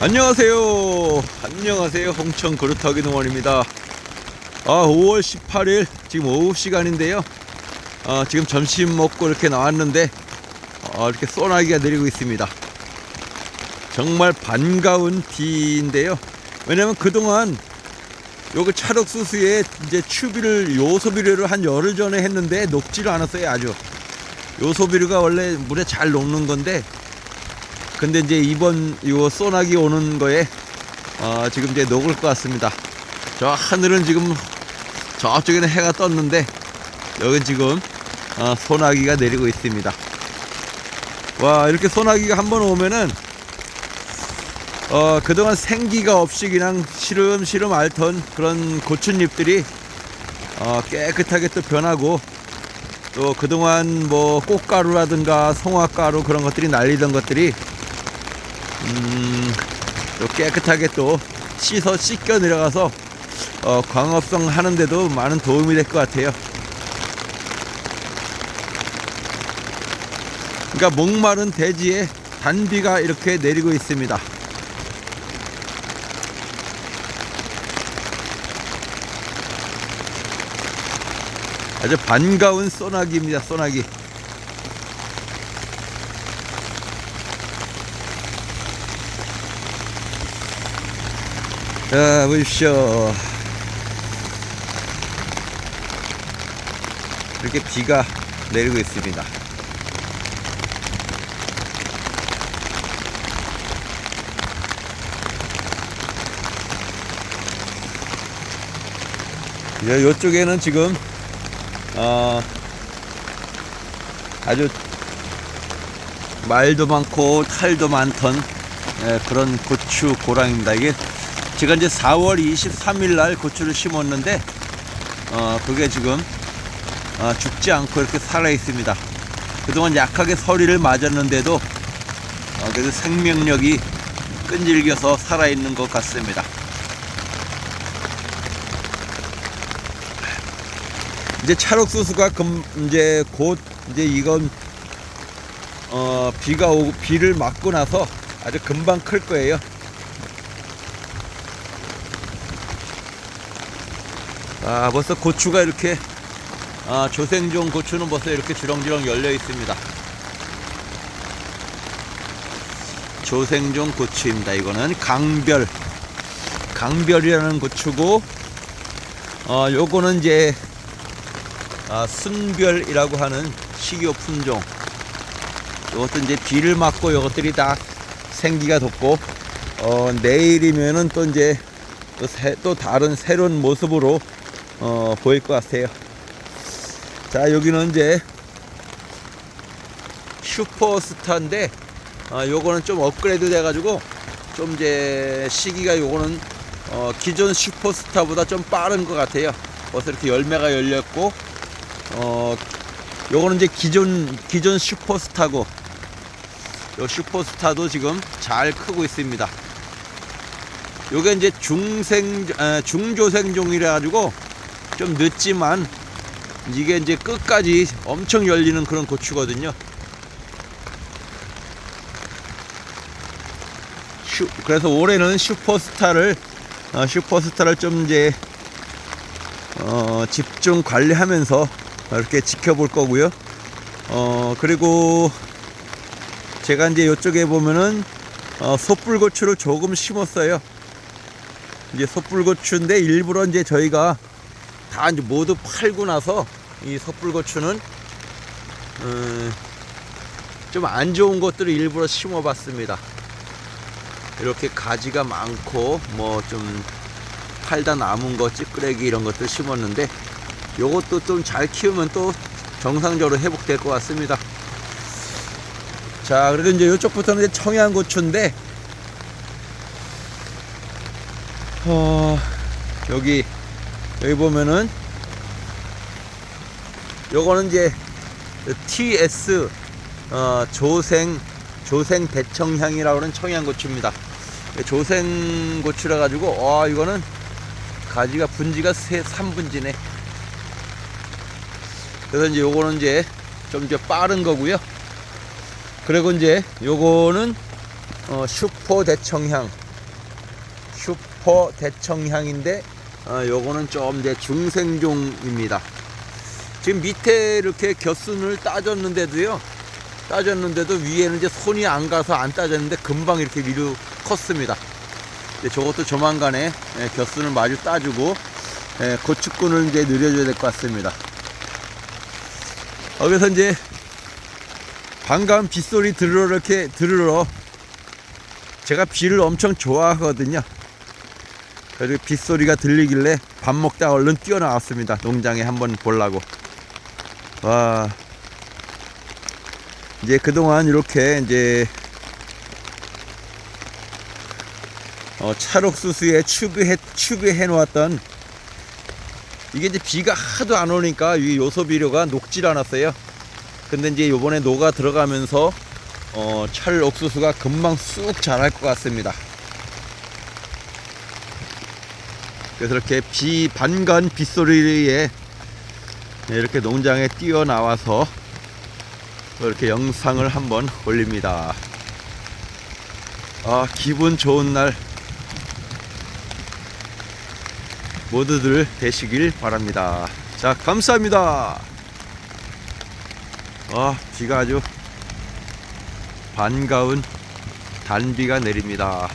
안녕하세요. 안녕하세요. 홍천 그루터기 농원입니다. 아, 5월 18일 지금 오후 시간인데요. 아, 지금 점심 먹고 이렇게 나왔는데 아, 이렇게 소나기가 내리고 있습니다. 정말 반가운 비인데요. 왜냐면 그동안 요거 찰옥수수에 이제 추비를 요소비료를 한 열흘 전에 했는데 녹지를 않았어요 아주 요소비료가 원래 물에 잘 녹는 건데 근데 이제 이번 요 소나기 오는 거에 어, 지금 이제 녹을 것 같습니다. 저 하늘은 지금 저쪽에는 해가 떴는데 여기 지금 어, 소나기가 내리고 있습니다. 와 이렇게 소나기가 한 번 오면은 어, 그동안 생기가 없이 그냥 시름시름 앓던 그런 고추잎들이 어, 깨끗하게 또 변하고 또 그동안 뭐 꽃가루라든가 송화가루 그런 것들이 날리던 것들이 음, 또 깨끗하게 또 씻어 씻겨 내려가서 어, 광합성 하는데도 많은 도움이 될 것 같아요. 그러니까 목마른 대지에 단비가 이렇게 내리고 있습니다. 아주 반가운 소나기입니다. 소나기. 자, 보십시오. 이렇게 비가 내리고 있습니다. 이제 이쪽에는 지금 어, 아주 말도 많고 탈도 많던 예, 그런 고추 고랑입니다. 이게 제가 이제 4월 23일 날 고추를 심었는데 어, 그게 지금 어, 죽지 않고 이렇게 살아 있습니다. 그동안 약하게 서리를 맞았는데도 어, 그래도 생명력이 끈질겨서 살아 있는 것 같습니다. 이제 찰옥수수가 금 이제 곧 이제 이건 어 비가 오고 비를 맞고 나서 아주 금방 클 거예요. 아 벌써 고추가 이렇게 아 조생종 고추는 벌써 이렇게 주렁주렁 열려 있습니다. 조생종 고추입니다. 이거는 강별 강별이라는 고추고 어 요거는 이제 아, 순별이라고 하는 식용 품종. 이것도 이제 비를 맞고 이것들이 다 생기가 돋고 어, 내일이면은 또 이제 또, 새, 또 다른 새로운 모습으로 어, 보일 것 같아요. 자 여기는 이제 슈퍼스타인데 어, 요거는 좀 업그레이드 돼가지고 좀 이제 시기가 요거는 어, 기존 슈퍼스타보다 좀 빠른 것 같아요. 벌써 이렇게 열매가 열렸고 어, 요거는 이제 기존, 기존 슈퍼스타고, 요 슈퍼스타도 지금 잘 크고 있습니다. 요게 이제 중생, 에, 중조생종이라 가지고 좀 늦지만 이게 이제 끝까지 엄청 열리는 그런 고추거든요. 슈, 그래서 올해는 슈퍼스타를, 어, 슈퍼스타를 좀 이제, 어, 집중 관리하면서 이렇게 지켜볼 거고요. 어 그리고 제가 이제 이쪽에 보면은 어, 솥불고추를 조금 심었어요. 이제 솥불고추인데 일부러 이제 저희가 다 이제 모두 팔고 나서 이 솥불고추는 음, 좀안 좋은 것들을 일부러 심어봤습니다. 이렇게 가지가 많고 뭐 좀 팔다 남은 거 찌끄레기 이런 것들 심었는데 요것도 좀 잘 키우면 또 정상적으로 회복될 것 같습니다. 자, 그리고 이제 이쪽부터는 청양고추인데, 어, 여기, 여기 보면은, 요거는 이제 TS, 어, 조생, 조생 대청향이라고 하는 청양고추입니다. 조생 고추라 가지고, 와, 이거는 가지가 분지가 세, 3분지네. 그래서 이제 요거는 이제 좀 이제 빠른 거고요. 그리고 이제 요거는 어, 슈퍼 대청향 슈퍼 대청향인데 어, 요거는 좀 이제 중생종입니다. 지금 밑에 이렇게 곁순을 따졌는데도요. 따졌는데도 위에는 이제 손이 안 가서 안 따졌는데 금방 이렇게 위로 컸습니다. 근데 저것도 조만간에 예, 곁순을 마주 따주고 예, 고축근을 이제 늘려줘야 될 것 같습니다. 어, 그래서 이제 반가운 빗소리 들으러 이렇게 들으러 제가 비를 엄청 좋아하거든요. 그래서 빗소리가 들리길래 밥 먹다 얼른 뛰어나왔습니다. 농장에 한번 보려고. 와. 이제 그동안 이렇게 이제 어, 찰옥수수에 추비해, 추비해 놓았던 이게 이제 비가 하도 안 오니까 이 요소비료가 녹질 않았어요. 근데 이제 요번에 녹아 들어가면서 어, 찰옥수수가 금방 쑥 자랄 것 같습니다. 그래서 이렇게 비 반간 빗소리에 이렇게 농장에 뛰어나와서 또 이렇게 영상을 한번 올립니다. 아, 기분 좋은 날 모두들 되시길 바랍니다. 자, 감사합니다. 아, 비가 아주 반가운 단비가 내립니다.